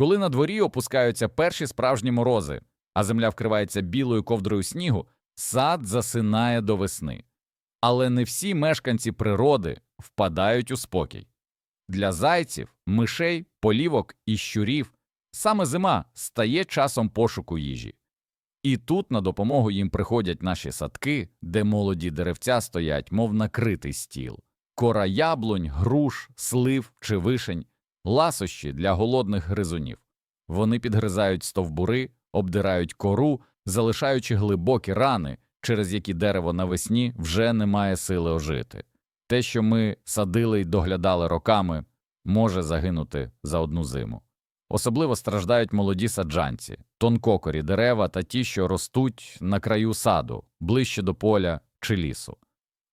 Коли на дворі опускаються перші справжні морози, а земля вкривається білою ковдрою снігу, сад засинає до весни. Але не всі мешканці природи впадають у спокій. Для зайців, мишей, полівок і щурів саме зима стає часом пошуку їжі. І тут на допомогу їм приходять наші садки, де молоді деревця стоять, мов накритий стіл, кора яблунь, груш, слив чи вишень, ласощі для голодних гризунів. Вони підгризають стовбури, обдирають кору, залишаючи глибокі рани, через які дерево навесні вже не має сили ожити. Те, що ми садили й доглядали роками, може загинути за одну зиму. Особливо страждають молоді саджанці, тонкокорі дерева та ті, що ростуть на краю саду, ближче до поля чи лісу.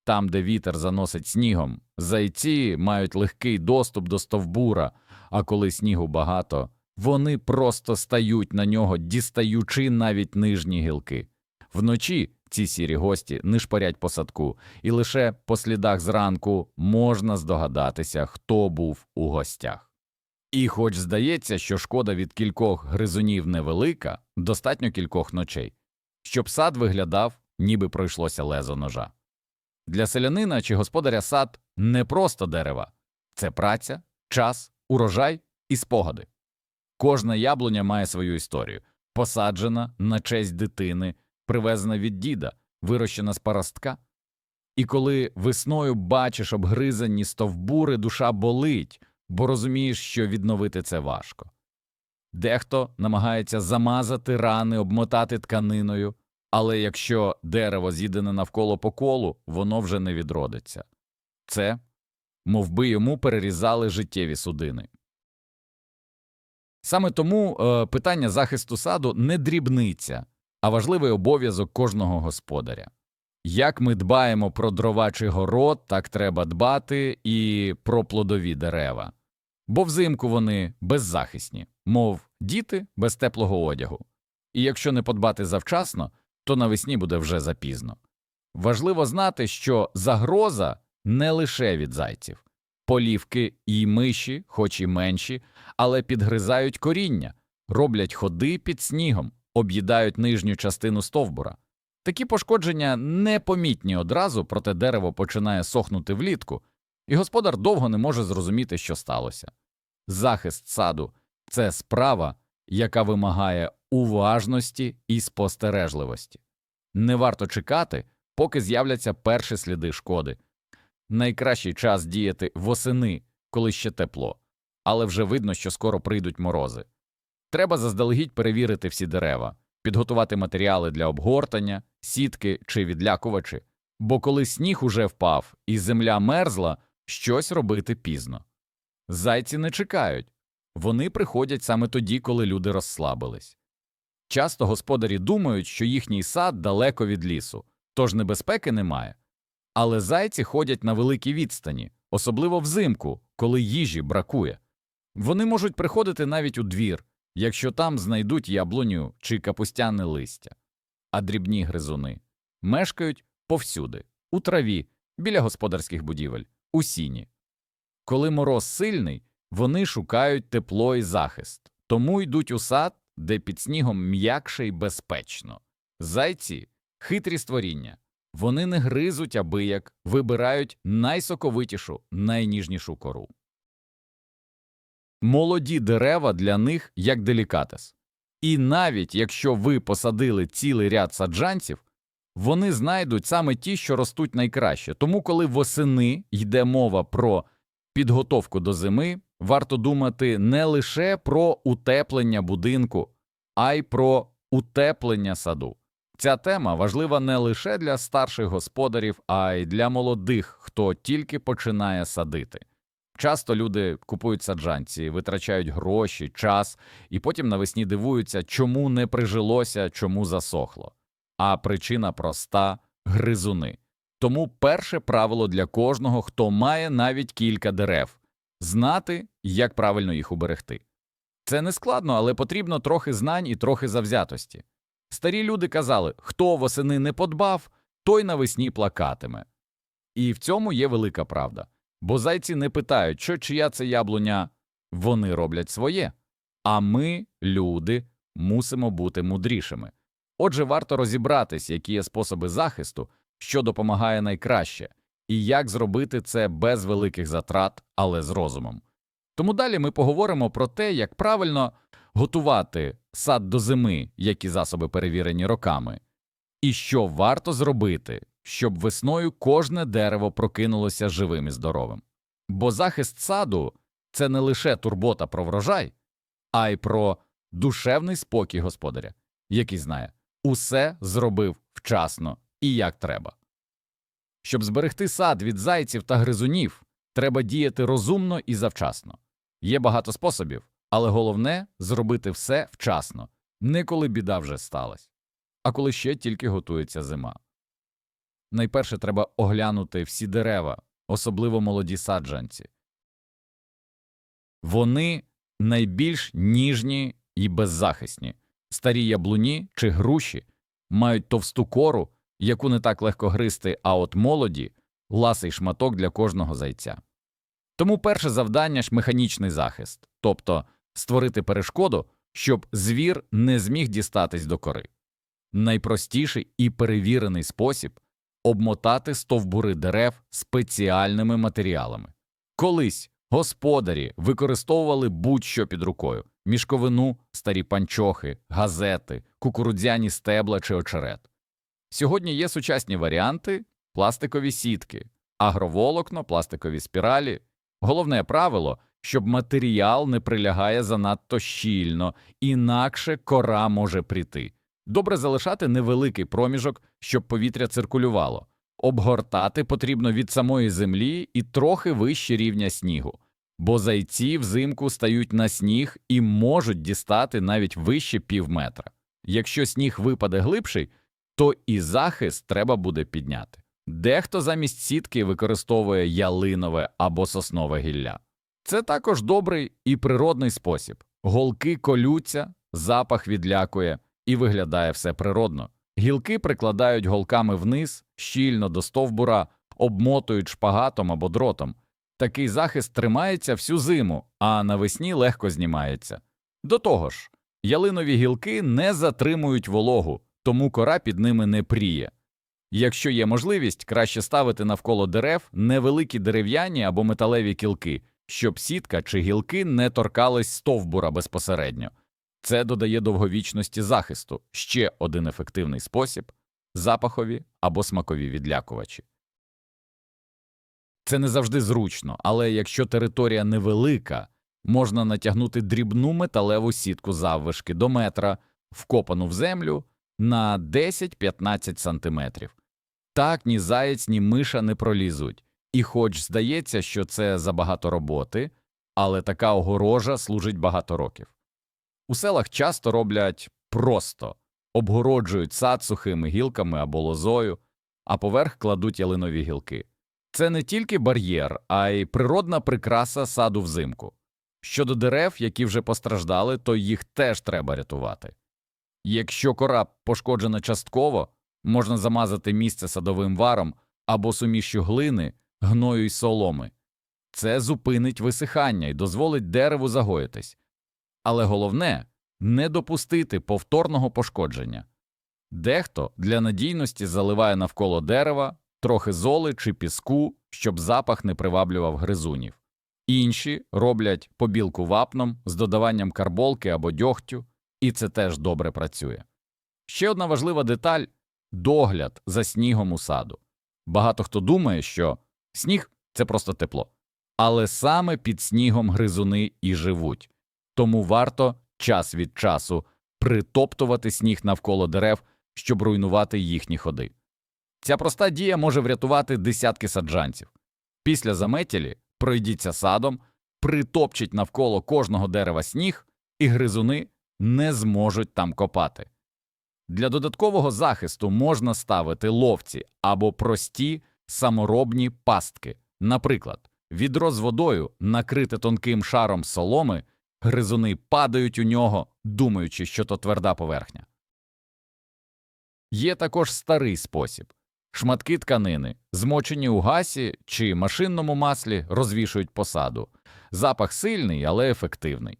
Там, де вітер заносить снігом, зайці мають легкий доступ до стовбура, а коли снігу багато, вони просто стають на нього, дістаючи навіть нижні гілки. Вночі ці сірі гості не шпарять по садку, і лише по слідах зранку можна здогадатися, хто був у гостях. І хоч здається, що шкода від кількох гризунів невелика, достатньо кількох ночей, щоб сад виглядав, ніби пройшлося лезо ножа. Для селянина чи господаря сад не просто дерева, це праця, час, урожай і спогади. Кожна яблуня має свою історію, посаджена на честь дитини, привезена від діда, вирощена з паростка. І коли весною бачиш обгризані стовбури, душа болить, бо розумієш, що відновити це важко. Дехто намагається замазати рани, обмотати тканиною, але якщо дерево з'їдене навколо по колу, воно вже не відродиться. Це, мов би йому перерізали життєві судини. Саме тому е, питання захисту саду не дрібниця, а важливий обов'язок кожного господаря. Як ми дбаємо про дровачий город, так треба дбати і про плодові дерева. Бо взимку вони беззахисні, мов діти без теплого одягу. І якщо не подбати завчасно, то навесні буде вже запізно. Важливо знати, що загроза не лише від зайців. Полівки і миші, хоч і менші, але підгризають коріння, роблять ходи під снігом, об'їдають нижню частину стовбура. Такі пошкодження непомітні одразу, проте дерево починає сохнути влітку, і господар довго не може зрозуміти, що сталося. Захист саду це справа, яка вимагає уважності і спостережливості. Не варто чекати, поки з'являться перші сліди шкоди. Найкращий час діяти восени, коли ще тепло, але вже видно, що скоро прийдуть морози. Треба заздалегідь перевірити всі дерева, підготувати матеріали для обгортання, сітки чи відлякувачі, бо коли сніг уже впав і земля мерзла, щось робити пізно. Зайці не чекають, вони приходять саме тоді, коли люди розслабились. Часто господарі думають, що їхній сад далеко від лісу, тож небезпеки немає. Але зайці ходять на великій відстані, особливо взимку, коли їжі бракує. Вони можуть приходити навіть у двір, якщо там знайдуть яблуню чи капустяне листя. А дрібні гризуни мешкають повсюди, у траві, біля господарських будівель, у сіні. Коли мороз сильний, вони шукають тепло і захист, тому йдуть у сад, де під снігом м'якше і безпечно. Зайці хитрі створіння. Вони не гризуть аби як вибирають найсоковитішу, найніжнішу кору. Молоді дерева для них як делікатес. І навіть якщо ви посадили цілий ряд саджанців, вони знайдуть саме ті, що ростуть найкраще. Тому, коли восени йде мова про підготовку до зими, варто думати не лише про утеплення будинку, а й про утеплення саду. Ця тема важлива не лише для старших господарів, а й для молодих, хто тільки починає садити. Часто люди купують саджанці, витрачають гроші, час і потім навесні дивуються, чому не прижилося, чому засохло. А причина проста гризуни. Тому перше правило для кожного, хто має навіть кілька дерев знати, як правильно їх уберегти. Це не складно, але потрібно трохи знань і трохи завзятості. Старі люди казали, хто восени не подбав, той навесні плакатиме. І в цьому є велика правда. Бо зайці не питають, що чия це яблуня, вони роблять своє. А ми, люди, мусимо бути мудрішими. Отже, варто розібратись, які є способи захисту, що допомагає найкраще, і як зробити це без великих затрат, але з розумом. Тому далі ми поговоримо про те, як правильно готувати сад до зими, які засоби перевірені роками, і що варто зробити, щоб весною кожне дерево прокинулося живим і здоровим. Бо захист саду це не лише турбота про врожай, а й про душевний спокій господаря, який знає, усе зробив вчасно і як треба. Щоб зберегти сад від зайців та гризунів, треба діяти розумно і завчасно. Є багато способів, але головне зробити все вчасно, не коли біда вже сталася, а коли ще тільки готується зима. Найперше треба оглянути всі дерева, особливо молоді саджанці. Вони найбільш ніжні і беззахисні. Старі яблуні чи груші мають товсту кору, яку не так легко гризти, а от молоді ласий шматок для кожного зайця. Тому перше завдання ж механічний захист, тобто створити перешкоду, щоб звір не зміг дістатись до кори. Найпростіший і перевірений спосіб обмотати стовбури дерев спеціальними матеріалами. Колись господарі використовували будь-що під рукою мішковину, старі панчохи, газети, кукурудзяні стебла чи очерет. Сьогодні є сучасні варіанти пластикові сітки, агроволокно, пластикові спіралі. Головне правило, щоб матеріал не прилягає занадто щільно, інакше кора може прийти. Добре залишати невеликий проміжок, щоб повітря циркулювало. Обгортати потрібно від самої землі і трохи вище рівня снігу, бо зайці взимку стають на сніг і можуть дістати навіть вище пів метра. Якщо сніг випаде глибший, то і захист треба буде підняти. Дехто замість сітки використовує ялинове або соснове гілля. Це також добрий і природний спосіб. Голки колються, запах відлякує і виглядає все природно. Гілки прикладають голками вниз, щільно до стовбура, обмотують шпагатом або дротом. Такий захист тримається всю зиму, а навесні легко знімається. До того ж, ялинові гілки не затримують вологу, тому кора під ними не пріє. Якщо є можливість, краще ставити навколо дерев невеликі дерев'яні або металеві кілки, щоб сітка чи гілки не торкались стовбура безпосередньо. Це додає довговічності захисту ще один ефективний спосіб запахові або смакові відлякувачі. Це не завжди зручно, але якщо територія невелика, можна натягнути дрібну металеву сітку заввишки до метра, вкопану в землю на 10-15 сантиметрів. Так ні заєць, ні миша не пролізуть, і хоч здається, що це забагато роботи, але така огорожа служить багато років. У селах часто роблять просто обгороджують сад сухими гілками або лозою, а поверх кладуть ялинові гілки. Це не тільки бар'єр, а й природна прикраса саду взимку. Щодо дерев, які вже постраждали, то їх теж треба рятувати. Якщо кора пошкоджена частково, можна замазати місце садовим варом або сумішю глини, гною й соломи. Це зупинить висихання і дозволить дереву загоїтись. Але головне не допустити повторного пошкодження. Дехто для надійності заливає навколо дерева трохи золи чи піску, щоб запах не приваблював гризунів. Інші роблять побілку вапном з додаванням карболки або дьогтю, і це теж добре працює. Ще одна важлива деталь догляд за снігом у саду. Багато хто думає, що сніг це просто тепло, але саме під снігом гризуни і живуть, тому варто час від часу притоптувати сніг навколо дерев, щоб руйнувати їхні ходи. Ця проста дія може врятувати десятки саджанців. Після заметілі пройдіться садом, притопчіть навколо кожного дерева сніг, і гризуни не зможуть там копати. Для додаткового захисту можна ставити ловці або прості саморобні пастки. Наприклад, відро з водою накрите тонким шаром соломи, гризуни падають у нього, думаючи, що то тверда поверхня. Є також старий спосіб. Шматки тканини, змочені у гасі чи машинному маслі, розвішують посаду. Запах сильний, але ефективний.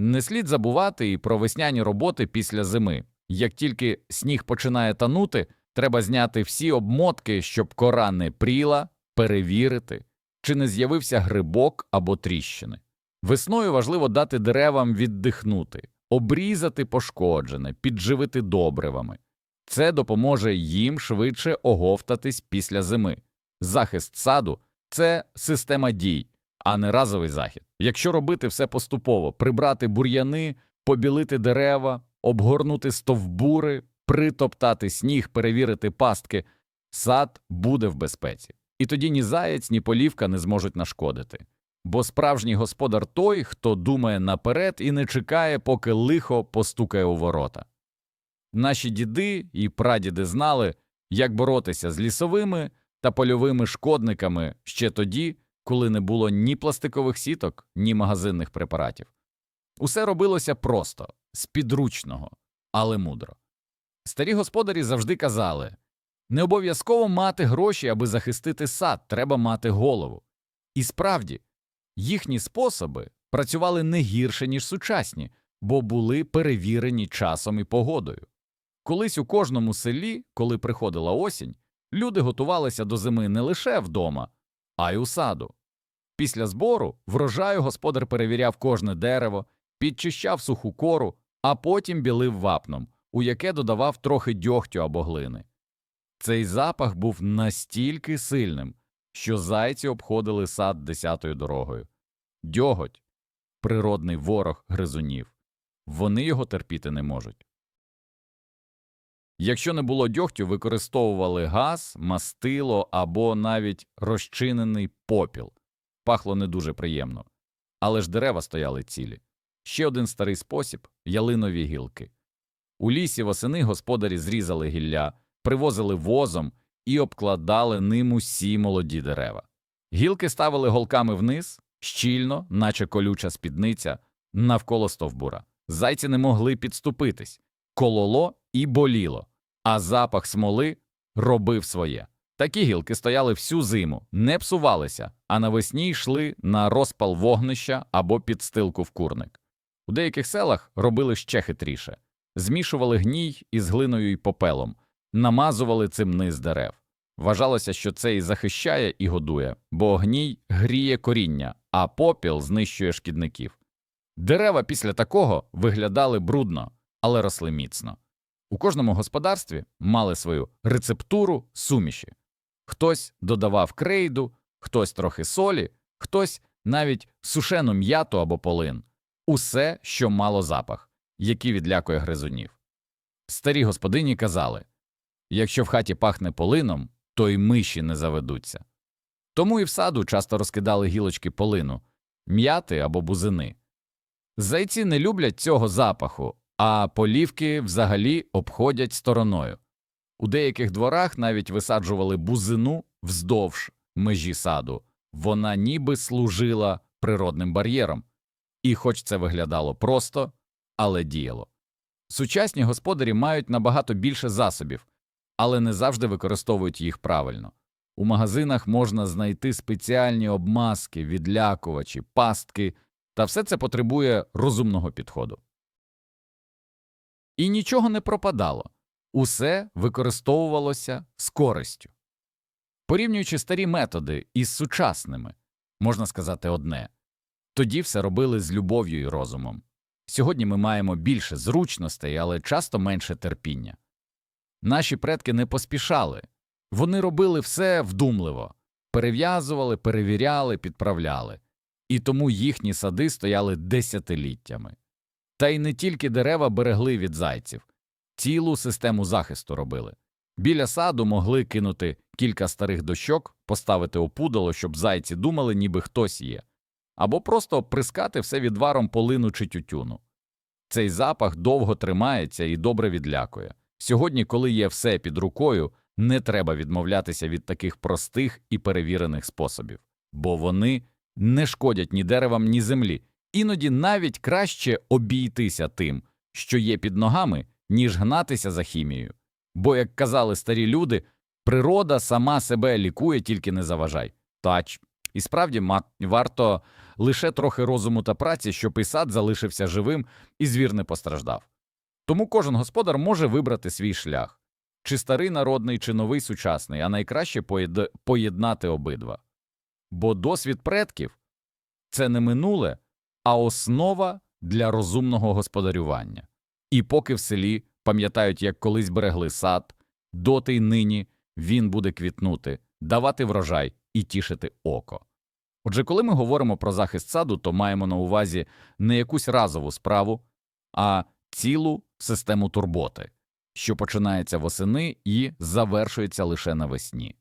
Не слід забувати і про весняні роботи після зими. Як тільки сніг починає танути, треба зняти всі обмотки, щоб кора не пріла, перевірити, чи не з'явився грибок або тріщини. Весною важливо дати деревам віддихнути, обрізати пошкоджене, підживити добривами. Це допоможе їм швидше оговтатись після зими. Захист саду це система дій, а не разовий захід. Якщо робити все поступово, прибрати бур'яни, побілити дерева, обгорнути стовбури, притоптати сніг, перевірити пастки, сад буде в безпеці. І тоді ні заєць, ні полівка не зможуть нашкодити. Бо справжній господар той, хто думає наперед і не чекає, поки лихо постукає у ворота. Наші діди і прадіди знали, як боротися з лісовими та польовими шкодниками ще тоді, коли не було ні пластикових сіток, ні магазинних препаратів. Усе робилося просто, з підручного, але мудро. Старі господарі завжди казали не обов'язково мати гроші, аби захистити сад, треба мати голову. І справді, їхні способи працювали не гірше, ніж сучасні, бо були перевірені часом і погодою. Колись у кожному селі, коли приходила осінь, люди готувалися до зими не лише вдома, а й у саду. Після збору врожаю господар перевіряв кожне дерево, підчищав суху кору, а потім білив вапном, у яке додавав трохи дьогтю або глини. Цей запах був настільки сильним, що зайці обходили сад десятою дорогою. Дьоготь – природний ворог гризунів. Вони його терпіти не можуть. Якщо не було дьогтю, використовували газ, мастило або навіть розчинений попіл. Пахло не дуже приємно. Але ж дерева стояли цілі. Ще один старий спосіб – ялинові гілки. У лісі восени господарі зрізали гілля, привозили возом і обкладали ним усі молоді дерева. Гілки ставили голками вниз, щільно, наче колюча спідниця, навколо стовбура. Зайці не могли підступитись, кололо і боліло, а запах смоли робив своє. Такі гілки стояли всю зиму, не псувалися, а навесні йшли на розпал вогнища або підстилку в курник. У деяких селах робили ще хитріше змішували гній із глиною і попелом, намазували цим низ дерев. Вважалося, що це і захищає, і годує, бо гній гріє коріння, а попіл знищує шкідників. Дерева після такого виглядали брудно, але росли міцно. У кожному господарстві мали свою рецептуру суміші. Хтось додавав крейду, хтось трохи солі, хтось навіть сушену м'яту або полин усе, що мало запах, який відлякує гризунів. Старі господині казали якщо в хаті пахне полином, то й миші не заведуться. Тому і в саду часто розкидали гілочки полину, м'яти або бузини. Зайці не люблять цього запаху, а полівки взагалі обходять стороною. У деяких дворах навіть висаджували бузину вздовж межі саду, вона ніби служила природним бар'єром. І хоч це виглядало просто, але діяло. Сучасні господарі мають набагато більше засобів, але не завжди використовують їх правильно. У магазинах можна знайти спеціальні обмазки, відлякувачі, пастки, та все це потребує розумного підходу. І нічого не пропадало, усе використовувалося з користю. Порівнюючи старі методи із сучасними, можна сказати одне тоді все робили з любов'ю і розумом. Сьогодні ми маємо більше зручностей, але часто менше терпіння. Наші предки не поспішали, вони робили все вдумливо, перев'язували, перевіряли, підправляли, і тому їхні сади стояли десятиліттями. Та й не тільки дерева берегли від зайців, цілу систему захисту робили. Біля саду могли кинути кілька старих дощок, поставити опудало, щоб зайці думали, ніби хтось є, або просто прискати все відваром полину чи тютюну. Цей запах довго тримається і добре відлякує. Сьогодні, коли є все під рукою, не треба відмовлятися від таких простих і перевірених способів, бо вони не шкодять ні деревам, ні землі, іноді навіть краще обійтися тим, що є під ногами, ніж гнатися за хімією. Бо, як казали старі люди, природа сама себе лікує, тільки не заважай. Тач. І справді варто лише трохи розуму та праці, щоб і сад залишився живим і звір не постраждав. Тому кожен господар може вибрати свій шлях чи старий народний, чи новий сучасний, а найкраще поєд- поєднати обидва. Бо досвід предків це не минуле, а основа для розумного господарювання. І поки в селі пам'ятають, як колись берегли сад, доти й нині він буде квітнути, давати врожай і тішити око. Отже, коли ми говоримо про захист саду, то маємо на увазі не якусь разову справу, а цілу систему турботи, що починається восени і завершується лише навесні.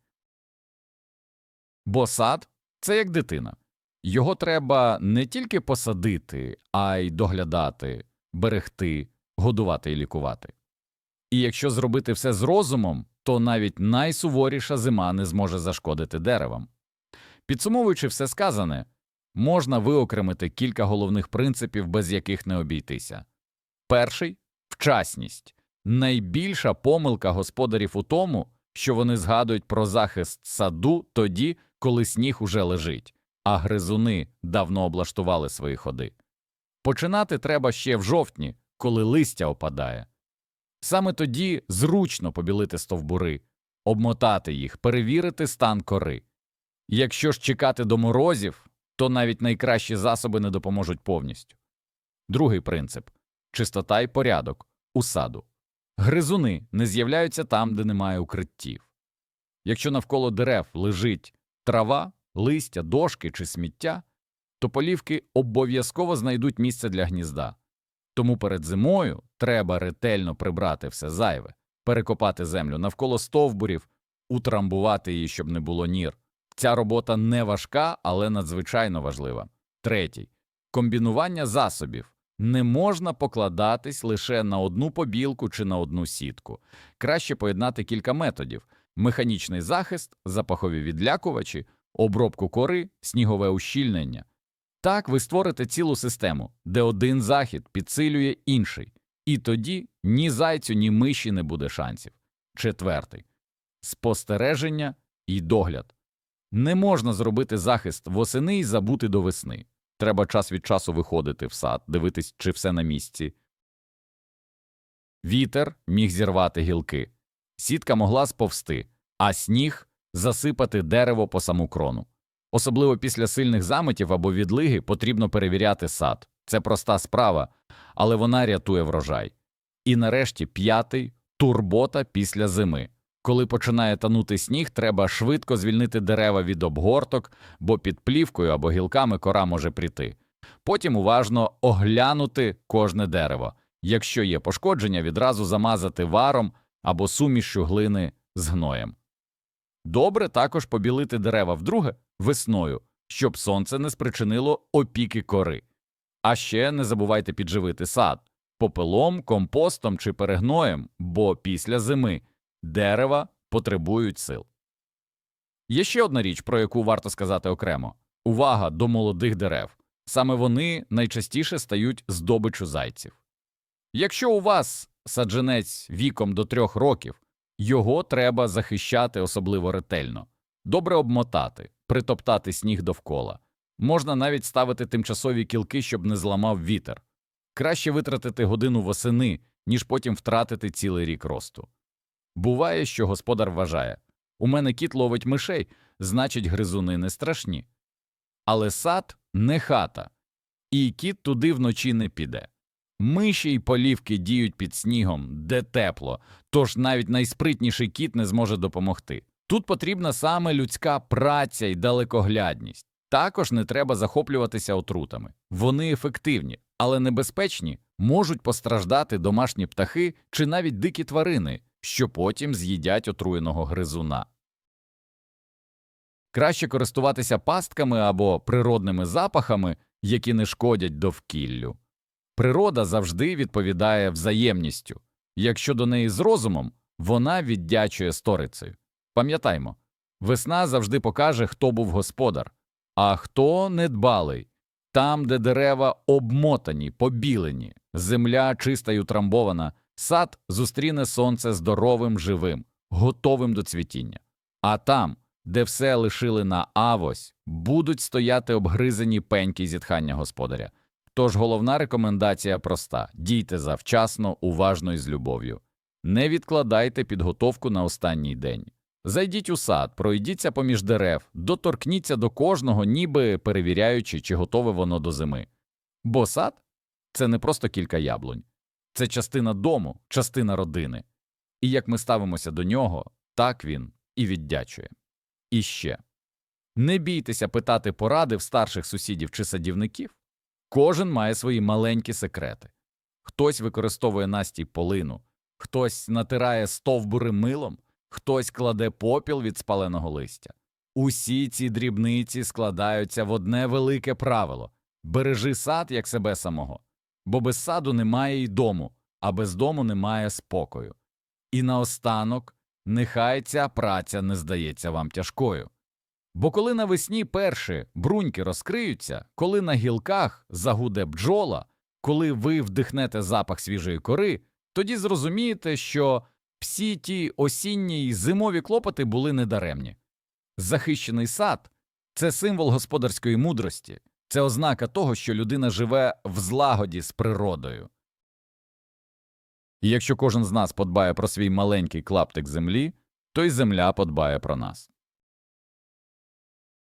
Бо сад це як дитина. Його треба не тільки посадити, а й доглядати, берегти, годувати і лікувати. І якщо зробити все з розумом, то навіть найсуворіша зима не зможе зашкодити деревам. Підсумовуючи все сказане, можна виокремити кілька головних принципів, без яких не обійтися. Перший вчасність. Найбільша помилка господарів у тому, що вони згадують про захист саду тоді, коли сніг уже лежить, а гризуни давно облаштували свої ходи. Починати треба ще в жовтні, коли листя опадає. Саме тоді зручно побілити стовбури, обмотати їх, перевірити стан кори. Якщо ж чекати до морозів, то навіть найкращі засоби не допоможуть повністю. Другий принцип чистота і порядок у саду. Гризуни не з'являються там, де немає укриттів. Якщо навколо дерев лежить трава, листя, дошки чи сміття, то полівки обов'язково знайдуть місце для гнізда. Тому перед зимою треба ретельно прибрати все зайве, перекопати землю навколо стовбурів, утрамбувати її, щоб не було нір. Ця робота не важка, але надзвичайно важлива. Третій комбінування засобів. Не можна покладатись лише на одну побілку чи на одну сітку. Краще поєднати кілька методів: механічний захист, запахові відлякувачі, обробку кори, снігове ущільнення. Так ви створите цілу систему, де один захід підсилює інший, і тоді ні зайцю, ні миші не буде шансів. Четвертий спостереження і догляд. Не можна зробити захист восени і забути до весни. Треба час від часу виходити в сад, дивитись, чи все на місці. Вітер міг зірвати гілки, сітка могла сповзти, а сніг засипати дерево по саму крону. Особливо після сильних заметів або відлиги потрібно перевіряти сад. Це проста справа, але вона рятує врожай. І нарешті п'ятий турбота після зими. Коли починає танути сніг, треба швидко звільнити дерева від обгорток, бо під плівкою або гілками кора може прийти. Потім уважно оглянути кожне дерево. Якщо є пошкодження, відразу замазати варом або сумішю глини з гноєм. Добре також побілити дерева вдруге весною, щоб сонце не спричинило опіки кори. А ще не забувайте підживити сад попелом, компостом чи перегноєм, бо після зими дерева потребують сил. Є ще одна річ, про яку варто сказати окремо увага до молодих дерев. Саме вони найчастіше стають здобичу зайців. Якщо у вас саджанець віком до трьох років, його треба захищати особливо ретельно, добре обмотати, притоптати сніг довкола. Можна навіть ставити тимчасові кілки, щоб не зламав вітер. Краще витратити годину восени, ніж потім втратити цілий рік росту. Буває, що господар вважає у мене кіт ловить мишей, значить, гризуни не страшні. Але сад не хата, і кіт туди вночі не піде. Миші й полівки діють під снігом, де тепло, тож навіть найспритніший кіт не зможе допомогти. Тут потрібна саме людська праця і далекоглядність. Також не треба захоплюватися отрутами. Вони ефективні, але небезпечні, можуть постраждати домашні птахи чи навіть дикі тварини, що потім з'їдять отруєного гризуна. Краще користуватися пастками або природними запахами, які не шкодять довкіллю. Природа завжди відповідає взаємністю. Якщо до неї з розумом, вона віддячує сторицею. Пам'ятаймо, весна завжди покаже, хто був господар, а хто недбалий. Там, де дерева обмотані, побілені, земля чиста й утрамбована, сад зустріне сонце здоровим, живим, готовим до цвітіння. А там, де все лишили на авось, будуть стояти обгризані пеньки зітхання господаря. Тож головна рекомендація проста: дійте завчасно, уважно і з любов'ю. Не відкладайте підготовку на останній день. Зайдіть у сад, пройдіться поміж дерев, доторкніться до кожного, ніби перевіряючи, чи готове воно до зими. Бо сад це не просто кілька яблунь, це частина дому, частина родини. І як ми ставимося до нього, так він і віддячує. І ще не бійтеся питати поради в старших сусідів чи садівників. Кожен має свої маленькі секрети. Хтось використовує настій полину, хтось натирає стовбури милом, хтось кладе попіл від спаленого листя. Усі ці дрібниці складаються в одне велике правило бережи сад як себе самого, бо без саду немає й дому, а без дому немає спокою. І наостанок, нехай ця праця не здається вам тяжкою. Бо коли навесні перші бруньки розкриються, коли на гілках загуде бджола, коли ви вдихнете запах свіжої кори, тоді зрозумієте, що всі ті осінні й зимові клопоти були недаремні. Захищений сад це символ господарської мудрості, це ознака того, що людина живе в злагоді з природою. І якщо кожен з нас подбає про свій маленький клаптик землі, то й земля подбає про нас.